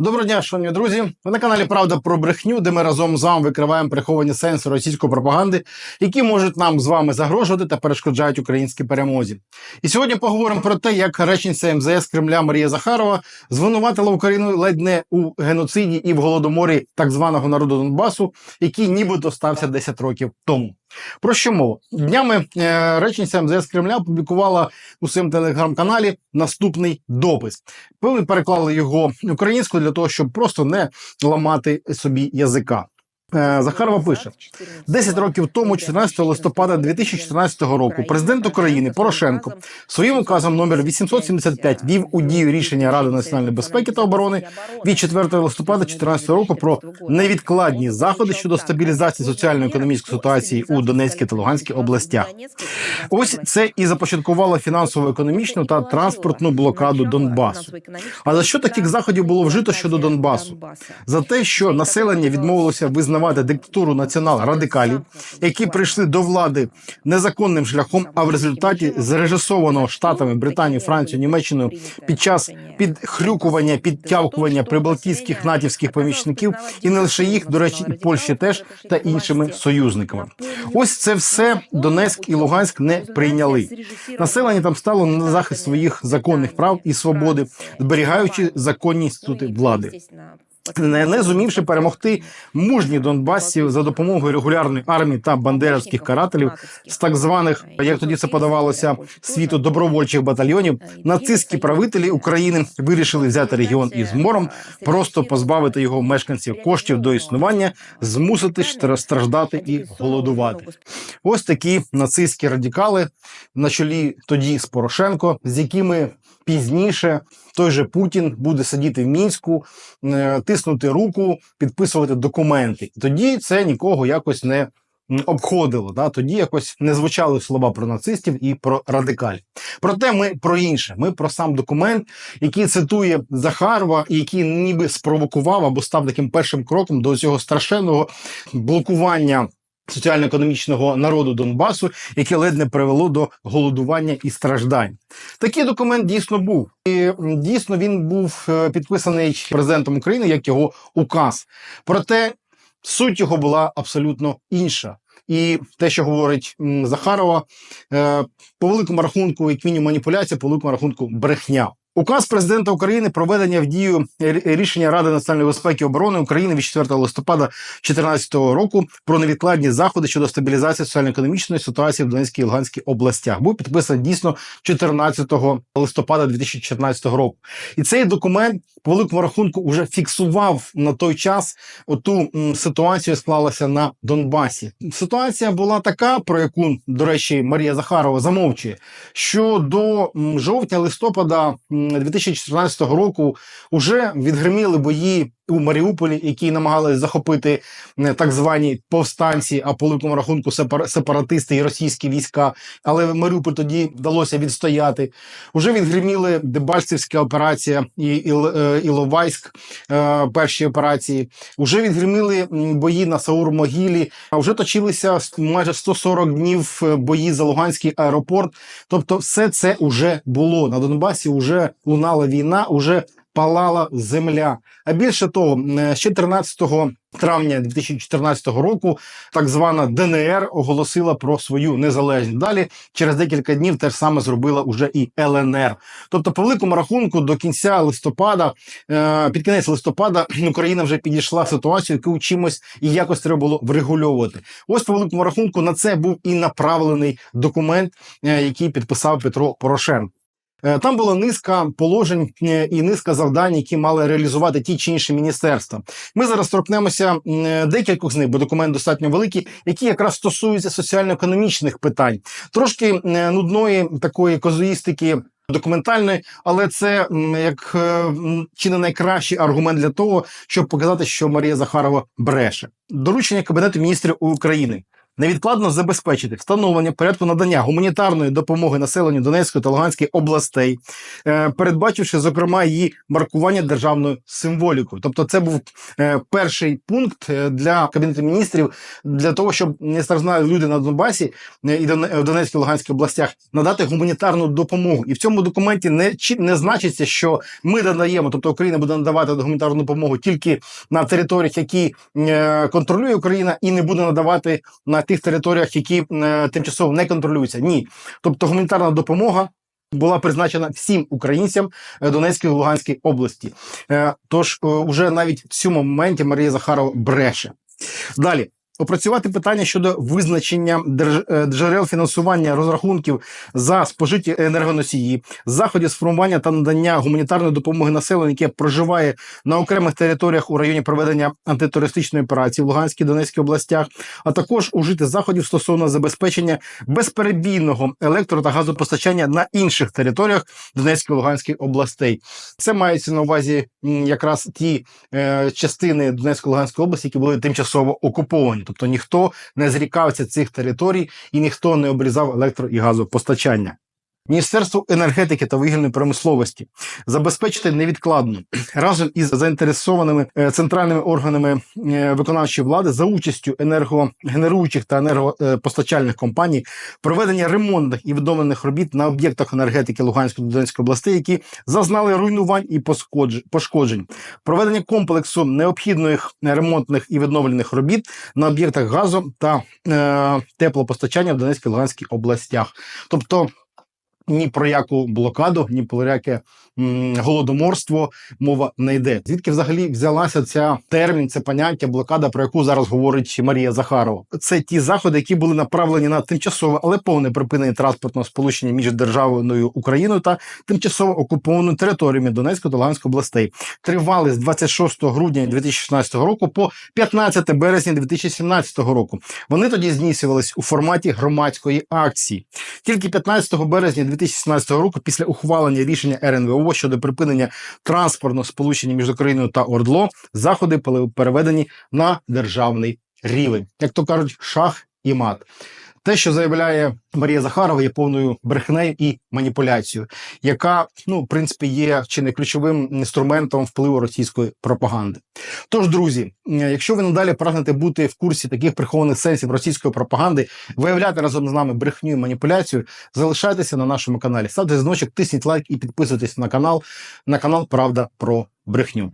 Доброго дня, шановні друзі. Ви на каналі Правда про брехню, де ми разом з вами викриваємо приховані сенси російської пропаганди, які можуть нам з вами загрожувати та перешкоджають українській перемозі. І сьогодні поговоримо про те, як речниця МЗС Кремля Марія Захарова звинуватила Україну ледь не у геноциді і в голодоморі так званого народу Донбасу, який нібито стався 10 років тому. Про що мова? Днями е, речниця МЗС Кремля опублікувала у своєму телеграм-каналі наступний допис. Ми переклали його українською для того, щоб просто не ламати собі язика. Е, Захарова пише: 10 років тому, 14 листопада 2014 року, президент України Порошенко своїм указом номер 875 вів у дію рішення Ради національної безпеки та оборони від 4 листопада 2014 року про невідкладні заходи щодо стабілізації соціально-економічної ситуації у Донецькій та Луганській областях. Ось це і започаткувало фінансово-економічну та транспортну блокаду Донбасу. А за що таких заходів було вжито щодо Донбасу? За те, що населення відмовилося визнавати диктатуру націонал-радикалів, які прийшли до влади незаконним шляхом, а в результаті зрежисованого штатами Британії, Францією, Німеччиною під час підхрюкування, підтявкування прибалтійських натівських помічників, і не лише їх, до речі, і Польщі теж та іншими союзниками. Ось це все Донецьк і Луганськ не прийняли. Населення там стало на захист своїх законних прав і свободи, зберігаючи законні інститути влади. Не, не зумівши перемогти мужні донбасців за допомогою регулярної армії та бандеровських карателів з так званих, як тоді це подавалося, світу добровольчих батальйонів, нацистські правителі України вирішили взяти регіон із мором, просто позбавити його мешканців коштів до існування, змусити страждати і голодувати. Ось такі нацистські радикали на чолі тоді з Порошенко, з якими пізніше той же Путін буде сидіти в мінську, е, тиснути руку, підписувати документи. Тоді це нікого якось не обходило. Да? Тоді якось не звучали слова про нацистів і про радикалів. Проте ми про інше. Ми про сам документ, який цитує Захарова, і який ніби спровокував або став таким першим кроком до цього страшенного блокування. Соціально-економічного народу Донбасу, яке ледь не привело до голодування і страждань. Такий документ дійсно був. І дійсно він був е, підписаний президентом України як його указ. Проте суть його була абсолютно інша. І те, що говорить Захарова, е, по великому рахунку, як мінімум, маніпуляція, по великому рахунку, брехня. Указ президента України про введення в дію рішення Ради національної безпеки і оборони України від 4 листопада 2014 року про невідкладні заходи щодо стабілізації соціально-економічної ситуації в Донецькій і Луганській областях був підписаний дійсно 14 листопада 2014 року. І цей документ по великому рахунку вже фіксував на той час оту ситуацію, склалася на Донбасі. Ситуація була така, про яку, до речі, Марія Захарова замовчує, що до жовтня-листопада м, 2014 року вже відгриміли бої у Маріуполі, які намагалися захопити е, так звані повстанці, а по великому рахунку сепара- сепаратисти і російські війська. Але Маріуполь тоді вдалося відстояти. Уже відгриміли Дебальцевська операція і е, Іловайськ, е, перші операції. Уже відгриміли бої на Саур-Могилі. А вже точилися майже 140 днів бої за Луганський аеропорт. Тобто, все це вже було на Донбасі. Вже лунала війна, уже палала земля. А більше того, е, ще 13 травня 2014 року так звана ДНР оголосила про свою незалежність. Далі через декілька днів те ж саме зробила уже і ЛНР. Тобто, по великому рахунку, до кінця листопада, е, під кінець листопада, Україна вже підійшла в ситуацію, яку чимось і якось треба було врегульовувати. Ось по великому рахунку на це був і направлений документ, е, який підписав Петро Порошенко. Е, Там була низка положень е, і низка завдань, які мали реалізувати ті чи інші міністерства. Ми зараз торкнемося е, декількох з них, бо документ достатньо великий, які якраз стосуються соціально-економічних питань, трошки нудної такої козуїстики. Документальної, але це як чи не найкращий аргумент для того, щоб показати, що Марія Захарова бреше. Доручення Кабінету міністрів України невідкладно забезпечити встановлення порядку надання гуманітарної допомоги населенню Донецької та Луганської областей, е, передбачивши, зокрема, її маркування державною символікою. Тобто, це був е, перший пункт е, для кабінету міністрів для того, щоб не нестраждалі люди на Донбасі і в Донецькій Луганській областях надати гуманітарну допомогу. І в цьому документі не не значиться, що ми надаємо, тобто Україна буде надавати гуманітарну допомогу тільки на територіях, які контролює Україна, і не буде надавати на тих територіях, які е, тимчасово не контролюються. Ні, тобто гуманітарна допомога. Була призначена всім українцям е, Донецької та Луганської області. Е, Тож уже навіть в цьому моменті Марія Захарова бреше. Далі опрацювати питання щодо визначення е, джерел фінансування розрахунків за спожиті енергоносії, заходів з формування та надання гуманітарної допомоги населенню, яке проживає на окремих територіях у районі проведення антитерористичної операції в Луганській Донецькій областях, а також ужити заходів стосовно забезпечення безперебійного електро та газопостачання на інших територіях Донецької Луганської областей. Це мається на увазі якраз ті е, частини Донецької Луганської області, які були тимчасово окуповані. Тобто ніхто не зрікався цих територій і ніхто не обрізав електро і газопостачання. Міністерство енергетики та вугільної промисловості забезпечити невідкладно разом із заінтересованими е, центральними органами е, виконавчої влади за участю енергогенеруючих та енергопостачальних компаній проведення ремонтних і відновлених робіт на об'єктах енергетики Луганської та Донецької областей, які зазнали руйнувань і пошкоджень, проведення комплексу необхідних ремонтних і відновлених робіт на об'єктах газу та е, теплопостачання в Донецькій та Луганській областях. Тобто ні про яку блокаду, ні про яке м, голодоморство мова не йде. Звідки взагалі взялася ця термін, це поняття блокада, про яку зараз говорить Марія Захарова? Це ті заходи, які були направлені на тимчасове, але повне припинення транспортного сполучення між державою Україною та тимчасово окупованими територіями Донецької та Луганської областей. Тривали з 26 грудня 2016 року по 15 березня 2017 року. Вони тоді здійснювались у форматі громадської акції. Тільки 15 березня 2017 року, після ухвалення рішення РНВО щодо припинення транспортного сполучення між Україною та Ордло, заходи переведені на державний рівень, як то кажуть, шах і мат. Те, що заявляє Марія Захарова, є повною брехнею і маніпуляцією, яка, ну, в принципі, є чи не ключовим інструментом впливу російської пропаганди. Тож, друзі, якщо ви надалі прагнете бути в курсі таких прихованих сенсів російської пропаганди, виявляти разом з нами брехню і маніпуляцію, залишайтеся на нашому каналі. Ставте дзвіночок, тисніть лайк і підписуйтесь на канал, на канал Правда про брехню.